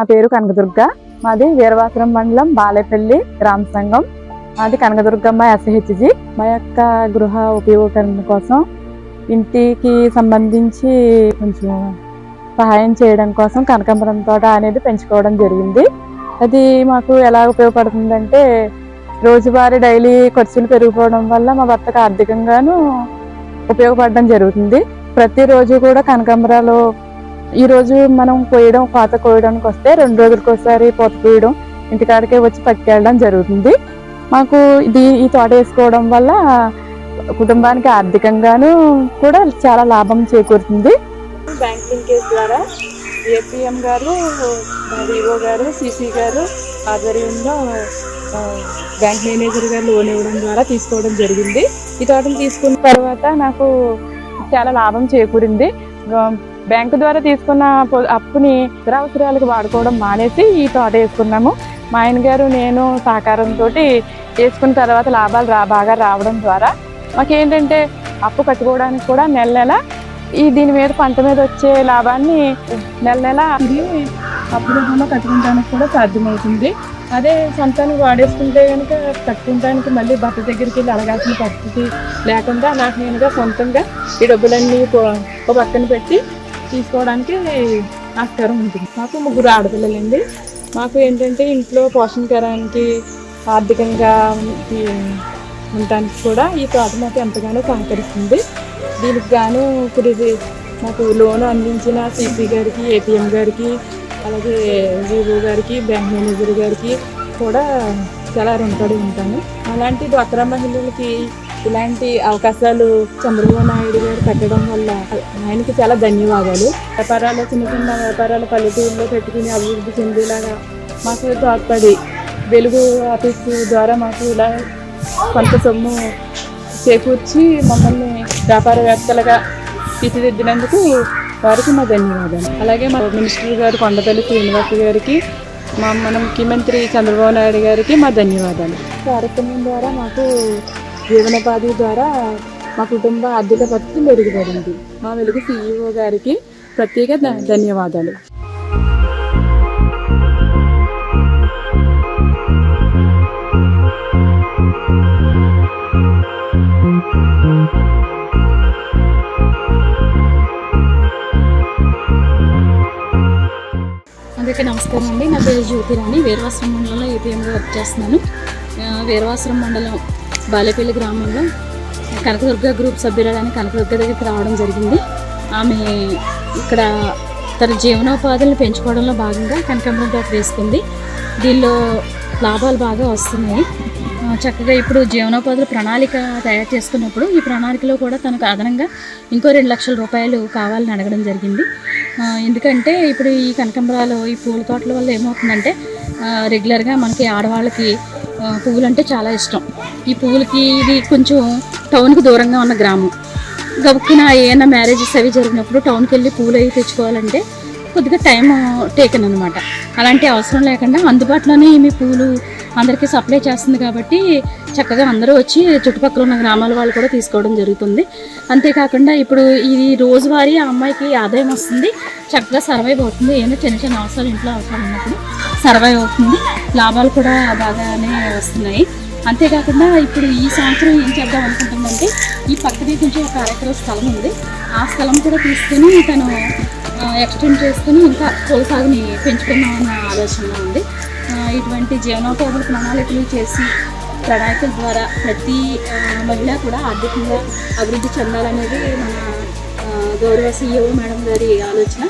నా పేరు కనకదుర్గ. మాది వీరవాసరం మండలం బాలేపల్లి గ్రామ సంఘం. మాది కనకదుర్గమ్మ ఎస్హెచ్జి. మా యొక్క గృహ ఉపయోగకరణ కోసం ఇంటికి సంబంధించి కొంచెం సహాయం చేయడం కోసం కనకాంబరం తోట అనేది పెంచుకోవడం జరిగింది. అది మాకు ఎలా ఉపయోగపడుతుందంటే రోజువారీ డైలీ ఖర్చులు పెరిగిపోవడం వల్ల మా భర్తకు ఆర్థికంగాను ఉపయోగపడడం జరుగుతుంది. ప్రతిరోజు కూడా కనకాంబరాలు ఈరోజు మనం కోయడం కోత కోయడానికి వస్తే రెండు రోజులకు ఒకసారి పొత్త కోయడం ఇంటికాడికే వచ్చి పట్టుకెళ్ళడం జరుగుతుంది. మాకు ఇది ఈ తోట వేసుకోవడం వల్ల కుటుంబానికి ఆర్థికంగాను కూడా చాలా లాభం చేకూరుతుంది. బ్యాంకింగ్ లింకేజ్ ద్వారా ఏపీఎం గారు డిఓ గారు సిసి గారు ఆధ్వర్యంలో బ్యాంక్ మేనేజర్ గారు లోన్ ఇవ్వడం ద్వారా తీసుకోవడం జరిగింది. ఈ తోటను తీసుకున్న తర్వాత నాకు చాలా లాభం చేకూరింది. బ్యాంకు ద్వారా తీసుకున్న అప్పుని ఇతర అవసరాలకు వాడుకోవడం మానేసి ఈ తోట వేసుకున్నాము. మా ఆయన గారు నేను సహకారంతో వేసుకున్న తర్వాత లాభాలు రా బాగా రావడం ద్వారా మాకేంటంటే అప్పు కట్టుకోవడానికి కూడా నెల నెల ఈ దీని మీద పంట మీద వచ్చే లాభాన్ని నెల నెల తిరిగి అప్పు రూపంలో కట్టుకోవడానికి కూడా సాధ్యమవుతుంది. అదే సొంతానికి వాడేసుకుంటే కనుక కట్టుకోవడానికి మళ్ళీ భర్త దగ్గరికి వెళ్ళి అడగాల్సిన పరిస్థితి లేకుండా నాకు నేనుగా సొంతంగా ఈ డబ్బులన్నీ ఒక పక్కన పెట్టి తీసుకోవడానికి ఆస్కారం ఉంటుంది. మాకు ముగ్గురు ఆడపిల్లలండి. మాకు ఏంటంటే ఇంట్లో పోషణకరానికి ఆర్థికంగా ఉండటానికి కూడా ఈ తోట మాకు ఎంతగానో సహకరిస్తుంది. దీనికి గాను ఇప్పుడు మాకు లోన్ అందించిన సిపి గారికి ఏటీఎం గారికి అలాగే జీవో గారికి బ్యాంక్ మేనేజర్ గారికి కూడా చాలా రుణపడి ఉంటాను అలాంటి డ్వాక్రా మహిళలకి ఇలాంటి అవకాశాలు చంద్రబాబు నాయుడు గారు పెట్టడం వల్ల ఆయనకి చాలా ధన్యవాదాలు. వ్యాపారాలు చిన్న చిన్న వ్యాపారాలు పల్లెటూరులో పెట్టుకుని అభివృద్ధి చెందేలాగా మాకు తోడ్పడి వెలుగు ఆఫీస్ ద్వారా మాకు ఇలా కొంత సొమ్ము చేకూర్చి మమ్మల్ని వ్యాపారవేత్తలుగా తీర్చిదిద్దినందుకు వారికి మా ధన్యవాదాలు. అలాగే మా మినిస్టర్ గారు కొండపల్లి శ్రీనివాస్ గారికి మా మన ముఖ్యమంత్రి చంద్రబాబు నాయుడు గారికి మా ధన్యవాదాలు. కార్యక్రమం ద్వారా మాకు జీవనోపాధి ద్వారా మా కుటుంబ ఆర్థిక పరిస్థితి మెరుగుపడింది. మా వెలుగు సీఈఓ గారికి ప్రత్యేక ధన్యవాదాలు. అందరికీ నమస్కారం అండి. నా పేరు జ్యోతిరాణి వీరవాసరం మండలంలో ఏపీఎంగా వర్క్ చేస్తున్నాను. ఆ, మండలం బాలేపల్లి గ్రామంలో కనకదుర్గ గ్రూప్ సభ్యురాలని కనకదుర్గ దగ్గరికి రావడం జరిగింది. ఆమె ఇక్కడ తన జీవనోపాధులను పెంచుకోవడంలో భాగంగా కనకాంబరం తోట వేసుకుంది. దీనిలో లాభాలు బాగా వస్తున్నాయి. చక్కగా ఇప్పుడు జీవనోపాధుల ప్రణాళిక తయారు చేసుకున్నప్పుడు ఈ ప్రణాళికలో కూడా తనకు అదనంగా ఇంకో రెండు లక్షల రూపాయలు కావాలని అడగడం జరిగింది. ఎందుకంటే ఇప్పుడు ఈ కనకంబరాలు ఈ పూల తోటల వల్ల ఏమవుతుందంటే రెగ్యులర్గా మనకి ఆడవాళ్ళకి పువ్వులు అంటే చాలా ఇష్టం. ఈ పువ్వులకి ఇది కొంచెం టౌన్కి దూరంగా ఉన్న గ్రామం. గబుక్కున ఏమైనా మ్యారేజెస్ అవి జరిగినప్పుడు టౌన్కి వెళ్ళి పూలు అవి తెచ్చుకోవాలంటే కొద్దిగా టైం టేకన్ అనమాట అలాంటి అవసరం లేకుండా అందుబాటులోనే ఈమె పూలు అందరికీ సప్లై చేస్తుంది కాబట్టి చక్కగా అందరూ వచ్చి చుట్టుపక్కల ఉన్న గ్రామాల వాళ్ళు కూడా తీసుకోవడం జరుగుతుంది. అంతేకాకుండా ఇప్పుడు ఇది రోజువారీ ఆ అమ్మాయికి ఆదాయం వస్తుంది. చక్కగా సర్వైవ్ అవుతుంది. ఏమైనా చిన్న చిన్న అవసరాలు ఇంట్లో అవసరాలు ఉన్నప్పుడు సర్వైవ్ అవుతుంది. లాభాలు కూడా బాగానే వస్తున్నాయి. అంతేకాకుండా ఇప్పుడు ఈ సంవత్సరం ఏం చేద్దాం అనుకుంటుందంటే ఈ పక్కనే కొంచెం ఒక అరెకర స్థలం ఉంది. ఆ స్థలం కూడా తీసుకుని తను ఎక్స్టెండ్ చేసుకుని ఇంకా పూల సాగుని పెంచుకుందామన్న ఆలోచన ఉంది. ఇటువంటి జీవనోపాధుల ప్రణాళికలు చేసి ప్రణాళికల ద్వారా ప్రతి మహిళ కూడా ఆర్థికంగా అభివృద్ధి చెందాలనేది మన గౌరవ సీఈఓ మేడం గారి ఆలోచన.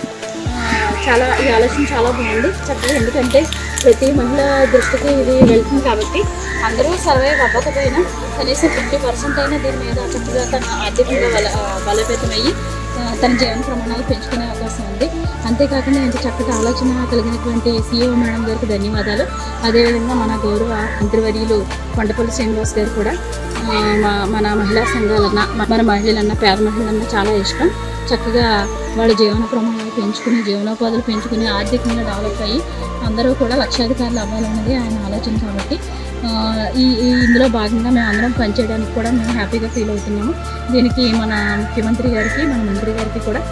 చాలా ఈ ఆలోచన చాలా బాగుంది. చక్కగా ఎందుకంటే ప్రతి మహిళ దృష్టికి ఇది వెళ్తుంది కాబట్టి అందరూ సర్వైవ్ అవ్వకపోయినా కనీసం ఫిఫ్టీ పర్సెంట్ అయినా దీని మీద చక్కగా తన ఆర్థికంగా బల బలోపేతమయ్యి తన జీవన ప్రమాణాలు పెంచుకునే అవకాశం ఉంది. అంతేకాకుండా ఇంత చక్కటి ఆలోచన కలిగినటువంటి సీఈఓ మేడం గారికి ధన్యవాదాలు. అదేవిధంగా మన గౌరవ మంత్రివర్యులు కొండపల్లి శ్రీనివాస్ గారు కూడా మన మహిళా సంఘాలన్నా మన మహిళలన్న పేద మహిళలన్న చాలా ఇష్టం. చక్కగా వాళ్ళ జీవన ప్రమాణాలు పెంచుకుని జీవనోపాధులు పెంచుకుని ఆర్థికంగా డెవలప్ అయ్యి అందరూ కూడా లక్షాధికారులు అవ్వాలన్నది ఆయన ఆలోచన కాబట్టి ఈ ఈ ఇందులో భాగంగా మేము అందరం పనిచేయడానికి కూడా మేము హ్యాపీగా ఫీల్ అవుతున్నాము. దీనికి మన ముఖ్యమంత్రి గారికి మన మంత్రి గారికి కూడా